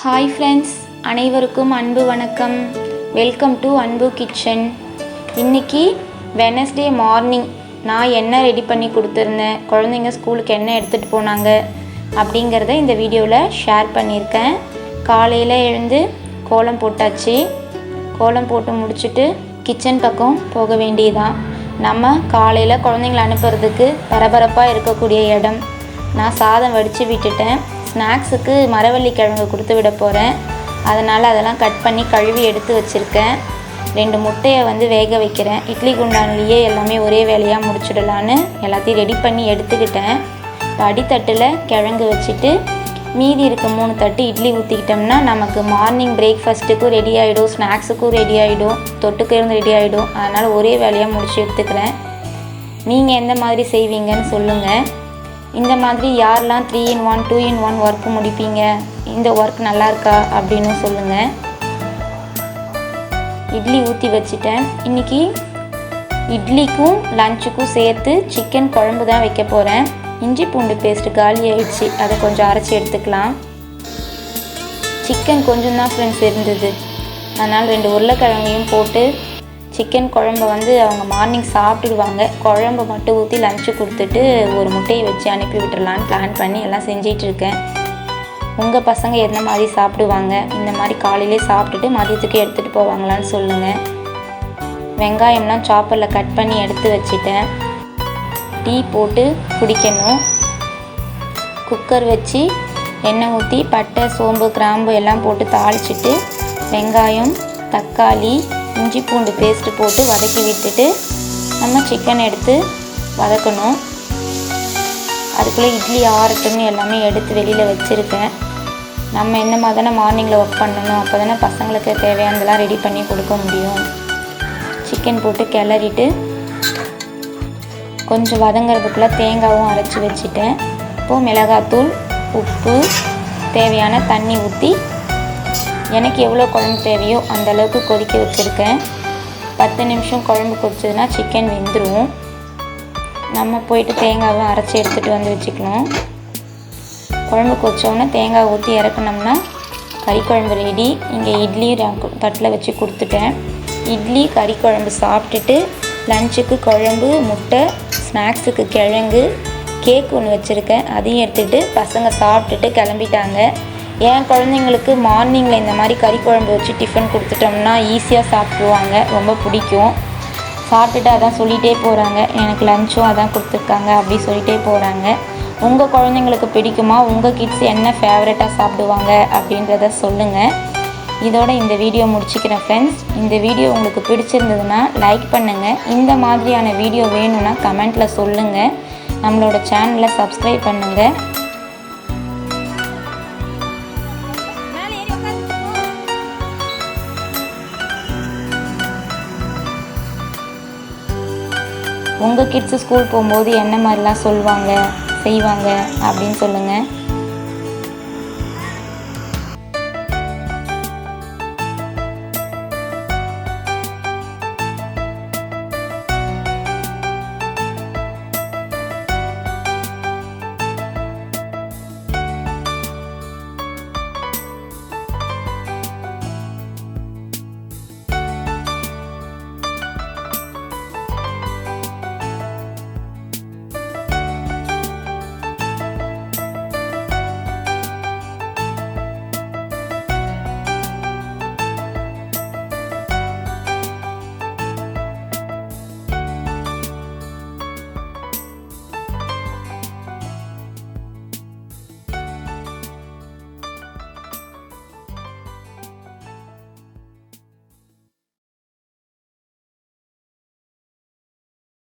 Hi friends அனைவருக்கும் அன்பு வணக்கம். வெல்கம் டு அன்பு கிச்சன் இன்னைக்கு வெனஸ்டே மார்னிங் நான் என்ன ரெடி பண்ணி கொடுத்துருந்தேன்? குழந்தைங்க ஸ்கூலுக்கு என்ன எடுத்துகிட்டு போனாங்க? அப்படிங்கிறத இந்த வீடியோவில் ஷேர் பண்ணியிருக்கேன். காலையில் எழுந்து கோலம் போட்டாச்சு. கோலம் போட்டு முடிச்சுட்டு கிச்சன் பக்கம் போக வேண்டியதான் நம்ம காலையில் குழந்தைங்கள அனுப்புறதுக்கு பரபரப்பாக இருக்கக்கூடிய இடம். நான் சாதம் வடித்து விட்டுட்டேன். ஸ்நாக்ஸுக்கு மரவள்ளி கிழங்கு கொடுத்து விட போகிறேன் அதனால் அதெல்லாம் கட் பண்ணி கழுவி எடுத்து வச்சுருக்கேன். ரெண்டு முட்டையை வந்து வேக வைக்கிறேன். இட்லி குண்டான்லேயே எல்லாமே ஒரே வேலையாக முடிச்சுடலான்னு எல்லாத்தையும் ரெடி பண்ணி எடுத்துக்கிட்டேன். இப்போ அடித்தட்டில் கிழங்கு வச்சுட்டு மீதி இருக்க மூணு தட்டு இட்லி ஊற்றிக்கிட்டோம்னா நமக்கு மார்னிங் பிரேக்ஃபாஸ்ட்டுக்கும் ரெடி ஆகிடும் ஸ்நாக்ஸுக்கும் ரெடி ஆகிடும் தொட்டுக்கிறது ரெடி ஆகிடும் அதனால் ஒரே வேலையாக முடிச்சு எடுத்துக்கிறேன். நீங்கள் எந்த மாதிரி செய்வீங்கன்னு சொல்லுங்கள் இந்த மாதிரி யாரெல்லாம் three in one two in one work முடிப்பீங்க? இந்த ஒர்க் நல்லா இருக்கா அப்படின்னு சொல்லுங்கள் இட்லி ஊற்றி வச்சுட்டேன். இன்றைக்கி இட்லிக்கும் லஞ்சுக்கும் சேர்த்து சிக்கன் குழம்பு தான் வைக்க போகிறேன் இஞ்சி பூண்டு பேஸ்ட்டு காலி ஆயிடுச்சு. அதை கொஞ்சம் அரைச்சி எடுத்துக்கலாம். சிக்கன் கொஞ்சம் தான் ஃப்ரெண்ட்ஸ் இருந்தது. அதனால் ரெண்டு உருளைக்கிழங்கையும் போட்டு சிக்கன் குழம்ப வந்து அவங்க மார்னிங் சாப்பிட்டுடுவாங்க. குழம்பு மட்டும் ஊற்றி லஞ்சு கொடுத்துட்டு ஒரு முட்டையை வச்சு அனுப்பி விட்டுறலான்னு பிளான் பண்ணி எல்லாம் செஞ்சிகிட்ருக்கேன் உங்கள் பசங்க என்ன மாதிரி சாப்பிடுவாங்க? இந்த மாதிரி காலையிலே சாப்பிட்டுட்டு மதியத்துக்கு எடுத்துகிட்டு போவாங்களான்னு சொல்லுங்கள் வெங்காயம்லாம் சாப்பரில் கட் பண்ணி எடுத்து வச்சுட்டேன். டீ போட்டு குடிக்கணும். குக்கர் வச்சு எண்ணெய் ஊற்றி பட்டை சோம்பு கிராம்பு எல்லாம் போட்டு தாளிச்சிட்டு வெங்காயம் தக்காளி இஞ்சி பூண்டு பேஸ்ட்டு போட்டு வதக்கி விட்டுட்டு நம்ம சிக்கன் எடுத்து வதக்கணும். அதுக்குள்ளே இட்லி ஆறட்டும்னு எல்லாமே எடுத்து வெளியில் வச்சுருக்கேன். நம்ம என்ன மாதிரி தானே மார்னிங்கில் ஒர்க் பண்ணணும். அப்போ தானே பசங்களுக்கு தேவையானதெல்லாம் ரெடி பண்ணி கொடுக்க முடியும். சிக்கன் போட்டு கிளறிட்டு கொஞ்சம் வதங்கிறதுக்குள்ளே தேங்காவும் அரைச்சி வச்சுட்டேன். இப்போது மிளகாத்தூள் உப்பு தேவையான தண்ணி ஊற்றி எனக்கு எவ்வளோ குழம்பு தேவையோ அந்த அளவுக்கு கொதிக்க வச்சுருக்கேன். பத்து நிமிஷம் குழம்பு கொதிச்சதுன்னா சிக்கன் வெந்துடும் நம்ம போயிட்டு தேங்காவும் அரைச்சி எடுத்துகிட்டு வந்து வச்சுக்கணும். குழம்பு கொச்சோன்னே தேங்காய் ஊற்றி இறக்குனோம்னா கறி குழம்பு ரெடி இங்கே இட்லி ர- தட்டில் வச்சு கொடுத்துட்டேன். இட்லி கறி குழம்பு சாப்பிட்டுட்டு லஞ்சுக்கு குழம்பு முட்டை ஸ்நாக்ஸுக்கு கிழங்கு கேக் ஒன்று வச்சுருக்கேன். அதையும் எடுத்துகிட்டு பசங்க சாப்பிட்டுட்டு கிளம்பிட்டாங்க. என் குழந்தைங்களுக்கு மார்னிங்கில் இந்த மாதிரி கறி குழம்பு வச்சு டிஃபன் கொடுத்துட்டோம்னா ஈஸியாக சாப்பிடுவாங்க. ரொம்ப பிடிக்கும். சாப்பிட்டுட்டு அதான் சொல்லிகிட்டே போகிறாங்க எனக்கு லஞ்சும் அதான் கொடுத்துருக்காங்க அப்படி சொல்லிகிட்டே போகிறாங்க உங்கள் குழந்தைங்களுக்கு பிடிக்குமா? உங்கள் கிட்ஸ் என்ன ஃபேவரட்டாக சாப்பிடுவாங்க அப்படின்றத சொல்லுங்கள் இதோட இந்த வீடியோ முடிச்சுக்கிறேன் ஃப்ரெண்ட்ஸ் இந்த வீடியோ உங்களுக்கு பிடிச்சிருந்ததுன்னா லைக் பண்ணுங்கள் இந்த மாதிரியான வீடியோ வேணும்னா கமெண்ட்டில் சொல்லுங்கள் நம்மளோட சேனலை சப்ஸ்கிரைப் பண்ணுங்கள் உங்கள் கிட்ஸு ஸ்கூல் போகும்போது என்ன மாதிரிலாம் சொல்லுவாங்க செய்வாங்க அப்படின்னு சொல்லுங்கள்